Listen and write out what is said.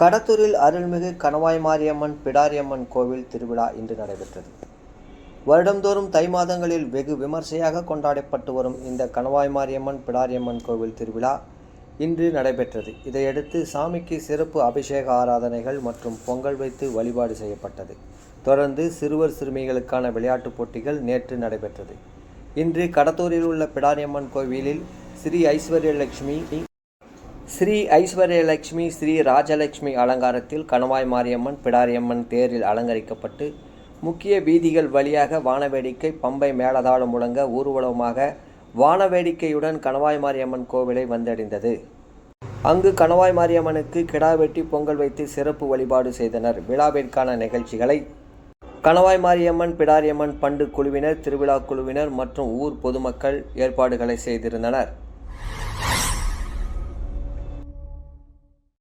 கடத்தூரில் அருள்மிகு கணவாய் மாரியம்மன் பிடாரியம்மன் கோவில் திருவிழா இன்று நடைபெற்றது. வருடந்தோறும் தை மாதங்களில் வெகு விமர்சையாக கொண்டாடப்பட்டு வரும் இந்த கணவாய் மாரியம்மன் பிடாரியம்மன் கோவில் திருவிழா இன்று நடைபெற்றது. இதையடுத்து சாமிக்கு சிறப்பு அபிஷேக ஆராதனைகள் மற்றும் பொங்கல் வைத்து வழிபாடு செய்யப்பட்டது. தொடர்ந்து சிறுவர் சிறுமிகளுக்கான விளையாட்டுப் போட்டிகள் நேற்று நடைபெற்றது. இன்று கடத்தூரில் உள்ள பிடாரியம்மன் கோவிலில் ஸ்ரீ ஐஸ்வர்யலட்சுமி ஸ்ரீ ஐஸ்வர்யலட்சுமி ஸ்ரீ ராஜலட்சுமி அலங்காரத்தில் கணவாய் மாரியம்மன் பிடாரியம்மன் தேரில் அலங்கரிக்கப்பட்டு முக்கிய வீதிகள் வழியாக வானவேடிக்கை பம்பை மேலதாளம் முழங்க ஊர்வலமாக வானவேடிக்கையுடன் கணவாய் மாரியம்மன் கோவிலை வந்தடைந்தது. அங்கு கணவாய் மாரியம்மனுக்கு கிடா வெட்டி பொங்கல் வைத்து சிறப்பு வழிபாடு செய்தனர். விழாவிற்கான நிகழ்ச்சிகளை கணவாய் மாரியம்மன் பிடாரியம்மன் பண்டு குழுவினர் திருவிழா குழுவினர் மற்றும் ஊர் பொதுமக்கள் ஏற்பாடுகளை செய்திருந்தனர்.